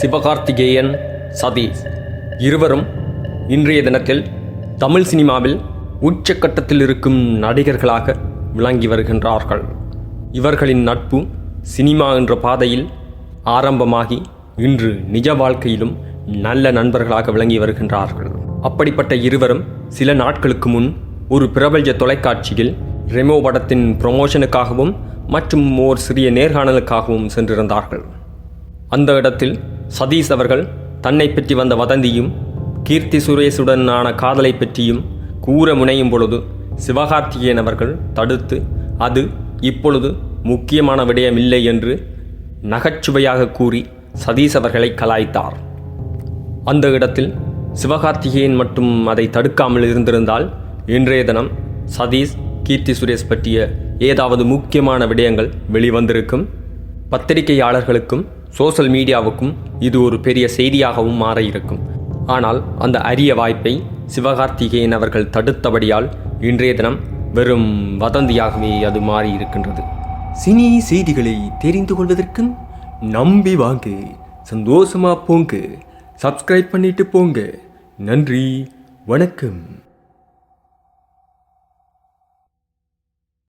சிவகார்த்திகேயன் சதீஷ் இருவரும் இன்றைய தினத்தில் தமிழ் சினிமாவில் உச்சக்கட்டத்தில் இருக்கும் நடிகர்களாக விளங்கி வருகின்றார்கள். இவர்களின் நட்பு சினிமா என்ற பாதையில் ஆரம்பமாகி இன்று நிஜ வாழ்க்கையிலும் நல்ல நண்பர்களாக விளங்கி வருகின்றார்கள். அப்படிப்பட்ட இருவரும் சில நாட்களுக்கு முன் ஒரு பிரபல்ய தொலைக்காட்சியில் ரெமோ படத்தின் ப்ரொமோஷனுக்காகவும் மற்றும் ஓர் சிறிய நேர்காணலுக்காகவும் சென்றிருந்தார்கள். அந்த இடத்தில் சதீஷ் அவர்கள் தன்னை பற்றி வந்த வதந்தியும் கீர்த்தி சுரேஷுடனான காதலை பற்றியும் கூற முனையும் பொழுது சிவகார்த்திகேயன் அவர்கள் தடுத்து அது இப்பொழுது முக்கியமான விடயம் இல்லை என்று நகைச்சுவையாக கூறி சதீஷ் அவர்களை கலாய்த்தார். அந்த இடத்தில் சிவகார்த்திகேயன் மட்டும் அதை தடுக்காமல் இருந்திருந்தால் இன்றைய தினம் சதீஷ் கீர்த்தி சுரேஷ் பற்றிய ஏதாவது முக்கியமான விடயங்கள் வெளிவந்திருக்கும். பத்திரிகையாளர்களுக்கும் சோஷல் மீடியாவுக்கும் இது ஒரு பெரிய செய்தியாகவும் மாற இருக்கும் ஆனால் அந்த அரிய வாய்ப்பை சிவகார்த்திகேயன் அவர்கள் தடுத்தபடியால் இன்றைய தினம் வெறும் வதந்தியாகவே அது மாறி இருக்கின்றது சினி செய்திகளை தெரிந்து கொள்வதற்கும் நம்பி வாங்க சந்தோஷமா போங்க சப்ஸ்கிரைப் பண்ணிட்டு போங்க. நன்றி வணக்கம்.